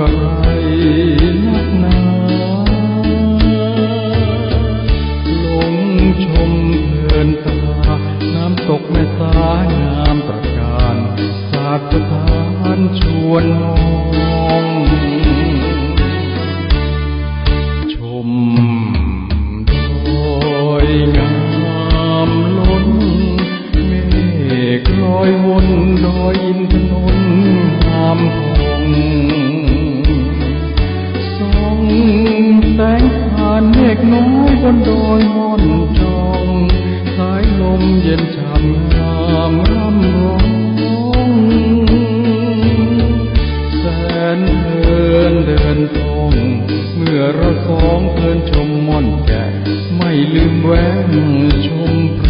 Barbara. ผ่านเมฆน้อยบนดอยมอนจองสายลมเย็นช่ำงามร่ำร้องแสนเพลินเดินท่อง เมื่อเราสองเพลินชมม่อนแก่ไม่ลืมแวะชมพ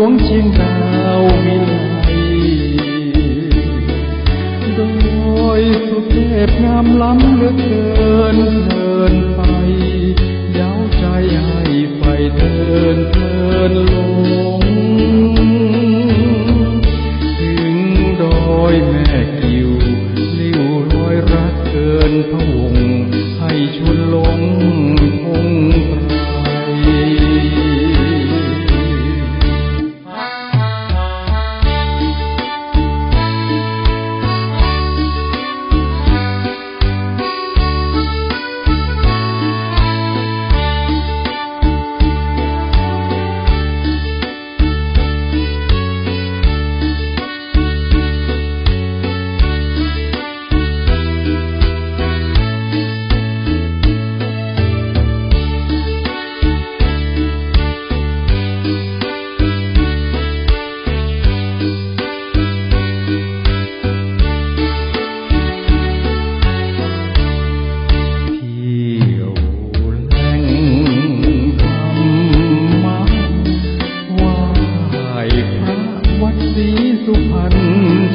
วงเชียงดาววิไลโดยสุเทพงามล้ำเหลือเกินเพลินไปเย้าใจให้ไฟเดินเพลินลง ถึงดอยแม่กิวลิ้วรอยรักเกินพะวง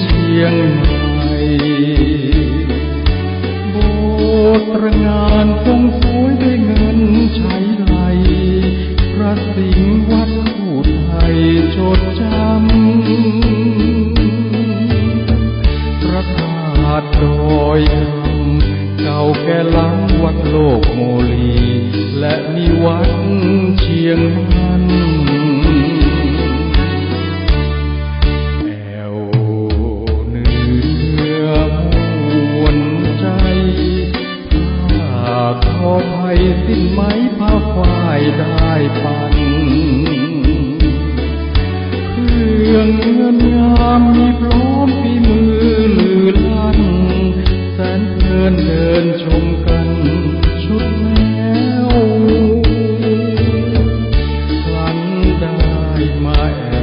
เชียงใหม่โบสถ์ตระงานทรงสวยด้วยเงินใช้ไหลพระสิงห์วัดคู่ไทยจดจำพระธาตุดอยคำเก่าแก่ล้ำวัดโลกโมลี และมีวัดเชียงมันำมีพร้อมปีมือลือลั่นแสนเพลินเดินชมกันชุดแนวฉันได้มาแอ